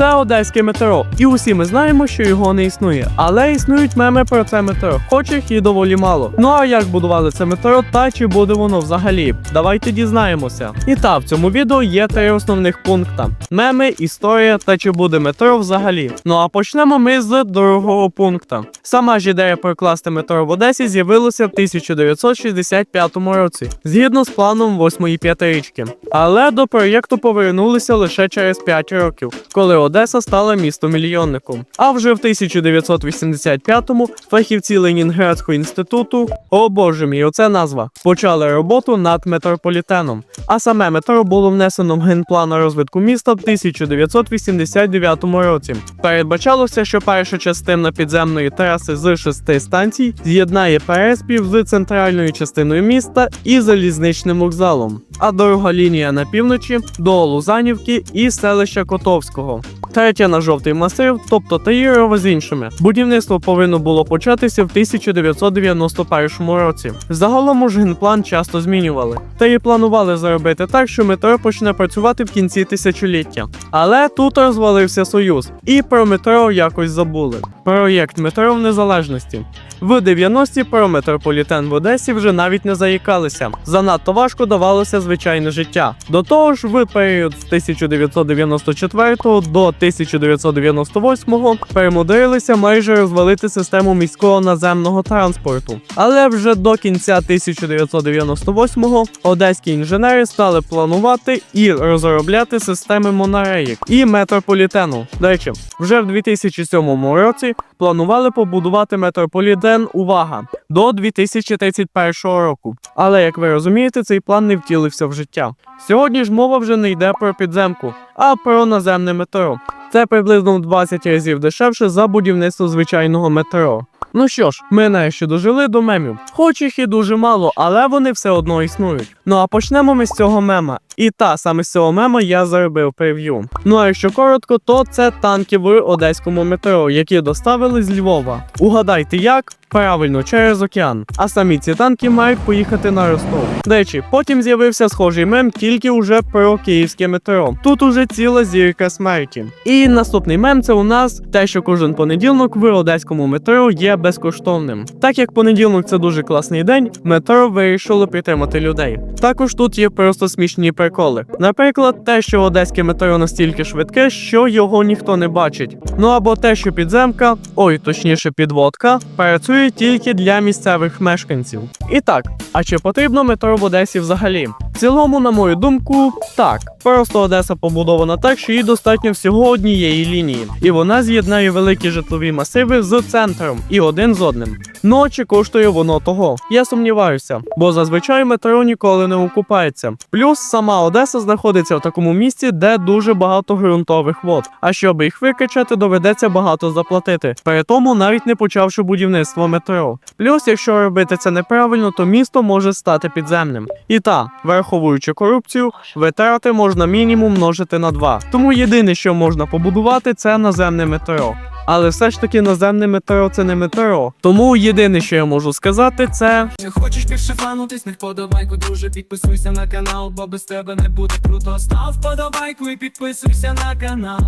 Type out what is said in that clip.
Це одеське метро, і усі ми знаємо, що його не існує. Але існують меми про це метро, хоч їх і доволі мало. Ну а як будували це метро, та чи буде воно взагалі? Давайте дізнаємося. І та в цьому відео є три основних пункта: меми, історія та чи буде метро взагалі. Ну а почнемо ми з другого пункта. Сама ж ідея прокласти метро в Одесі з'явилася в 1965 році, згідно з планом восьмої п'ятирічки. Але до проєкту повернулися лише через 5 років, коли Одеса стала містом мільйонником. А вже в 1985-му фахівці Ленінградського інституту, о боже мій, оце назва, почали роботу над метрополітеном. А саме метро було внесено в генплан розвитку міста в 1989 році. Передбачалося, що перша частина підземної траси з шести станцій з'єднає Переспів з центральною частиною міста і залізничним вокзалом, а друга лінія на півночі до Лузанівки і селища Котовського. Третя на жовтий масив, тобто Таїрова з іншими. Будівництво повинно було початися в 1991 році. Загалом ж генплан часто змінювали. Та і планували зробити так, що метро почне працювати в кінці тисячоліття. Але тут розвалився союз, і про метро якось забули. Проєкт метро в незалежності. В 90-ті про метрополітен в Одесі вже навіть не заїкалися. Занадто важко давалося звичайне життя. До того ж, в період з 1994 до 1998 перемудрилися майже розвалити систему міського наземного транспорту. Але вже до кінця 1998-го одеські інженери стали планувати і розробляти системи монореїк і метрополітену. До речі, вже в 2007 році планували побудувати метрополітен. Увага! До 2031 року. Але як ви розумієте, цей план не втілився в життя. Сьогодні ж мова вже не йде про підземку, а про наземне метро. Це приблизно в 20 разів дешевше за будівництво звичайного метро. Ну що ж, ми нарешті дожили до мемів. Хоч їх і дуже мало, але вони все одно існують. Ну а почнемо ми з цього мема. І та саме з цього мема я заробив прев'ю. Ну а якщо коротко, то це танки в одеському метро, які доставили з Львова. Угадайте як? Правильно, через океан. А самі ці танки мають поїхати на Ростов. До речі, потім з'явився схожий мем тільки уже про київське метро. Тут уже ціла зірка смерті. І наступний мем це у нас те, що кожен понеділок в одеському метро є безкоштовним. Так як понеділок це дуже класний день, метро вирішило підтримати людей. Також тут є просто смішні приколи. Наприклад, те, що одеське метро настільки швидке, що його ніхто не бачить. Ну або те, що підземка, ой, точніше, підводка, працює тільки для місцевих мешканців. І так, а чи потрібно метро в Одесі взагалі? В цілому, на мою думку, так. Просто Одеса побудована так, що їй достатньо всього однієї лінії, і вона з'єднає великі житлові масиви з центром і один з одним. Ну чи коштує воно того? Я сумніваюся, бо зазвичай метро ніколи не окупається. Плюс сама Одеса знаходиться в такому місці, де дуже багато ґрунтових вод. А щоб їх викачати, доведеться багато заплатити. При тому навіть не почавши будівництво метро. Плюс, якщо робити це неправильно, то місто може стати підземним. І та, враховуючи корупцію, витрати можна мінімум множити на два. Тому єдине, що можна побудувати, це наземне метро. Але все ж таки наземне метро це не метро. Тому єдине, що я можу сказати, це Чи хочеш більше фанутись, не вподобайку, друже, підписуйся на канал, бо без тебе не буде круто. Став вподобайку і підписуйся на канал.